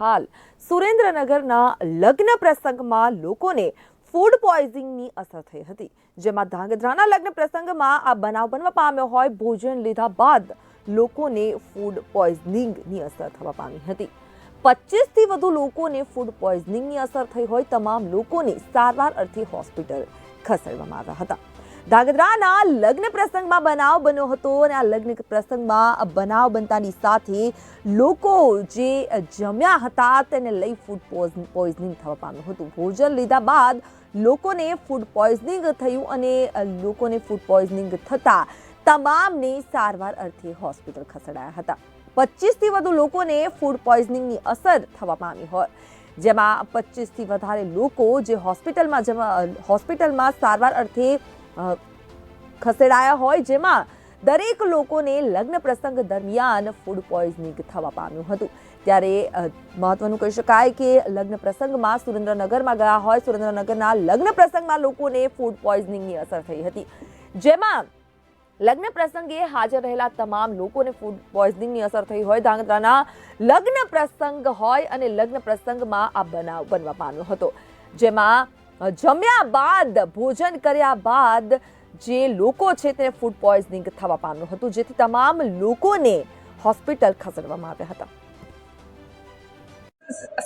હાલ સુરેન્દ્રનગરના લગ્ન પ્રસંગમાં લોકોને ફૂડ પોઈઝિંગની અસર થઈ હતી. જેમાં ધાંગધ્રાના લગ્ન પ્રસંગમાં આ બનાવ બનવા પામ્યો હોય, ભોજન લીધા બાદ લોકોને ફૂડ પોઈઝનિંગની અસર થવા પામી હતી. પચીસથી વધુ લોકોને ફૂડ પોઈઝનિંગની અસર થઈ હોય, તમામ લોકોને સારવાર અર્થે હોસ્પિટલ ખસેડવામાં આવ્યા હતા. ધાંગધ્રાના લગ્ન પ્રસંગમાં બનાવ બન્યો હતો અને આ લગ્ન પ્રસંગમાં બનાવ બનતાની સાથે લોકો જે જમ્યા હતા તેને લઈ ફૂડ પોઈઝનિંગ થવા પામ્યું હતું. ભોજન લીધા બાદ લોકોને ફૂડ પોઈઝનિંગ થયું અને લોકોને ફૂડ પોઈઝનિંગ થતાં તમામને સારવાર અર્થે હોસ્પિટલ ખસેડાયા હતા. પચીસથી વધુ લોકોને ફૂડ પોઈઝનિંગની અસર થવા પામી હોય. જેમાં પચીસથી વધારે લોકો જે હોસ્પિટલમાં હોસ્પિટલમાં સારવાર અર્થે ખસેડાયા હોય જેમાં દરેક લોકોને લગ્ન પ્રસંગ દરમિયાન ફૂડ પોઈઝનિંગ થવા પામ્યું હતું. ત્યારે મહત્વનું કહી શકાય કે લગ્ન પ્રસંગમાં સુરેન્દ્રનગરમાં ગયા હોય, સુરેન્દ્રનગરના લગ્ન પ્રસંગમાં લોકોને ફૂડ પોઈઝનિંગની અસર થઈ હતી. જેમાં લગ્ન પ્રસંગે હાજર રહેલા તમામ લોકોને ફૂડ પોઈઝનિંગની અસર થઈ હોય, ધાંગધ્રાના લગ્ન પ્રસંગ હોય અને લગ્ન પ્રસંગમાં આ બનાવ બનવા પામ્યો હતો. જેમાં જમ્યા બાદ, ભોજન કર્યા બાદ જે લોકો છે તેને ફૂડ પોઈઝનિંગ થવા પામ્યું હતું, જેથી તમામ લોકોને હોસ્પિટલ ખસેડવામાં આવ્યા હતા.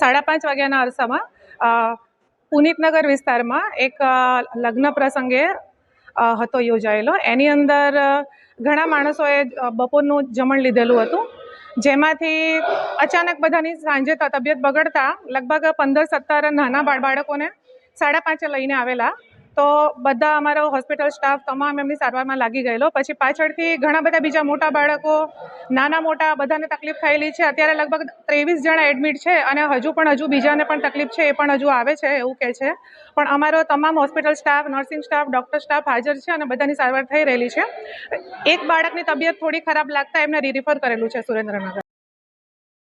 સાડા પાંચ વાગ્યાના અરસામાં પુનિતનગર વિસ્તારમાં એક લગ્ન પ્રસંગે હતો યોજાયેલો. એની અંદર ઘણા માણસોએ બપોરનું જમણ લીધેલું હતું. જેમાંથી અચાનક બધાની સાંજે તબિયત બગડતા લગભગ પંદર સત્તર નાના બાળ બાળકોને સાડા પાંચે લઈને આવેલા. તો બધા અમારો હોસ્પિટલ સ્ટાફ તમામ એમની સારવારમાં લાગી ગયેલો. પછી પાછળથી ઘણા બધા બીજા મોટા બાળકો, નાના મોટા, બધાને તકલીફ થયેલી છે. અત્યારે લગભગ ત્રેવીસ જણા એડમિટ છે અને હજુ પણ, હજુ બીજાને પણ તકલીફ છે, એ પણ હજુ આવે છે, એવું કહે છે. પણ અમારો તમામ hospital staff nursing staff doctor staff હાજર છે અને બધાની સારવાર થઈ રહેલી છે. એક બાળકની તબિયત થોડી ખરાબ લાગતા એમને રિફર કરેલું છે સુરેન્દ્રનગર.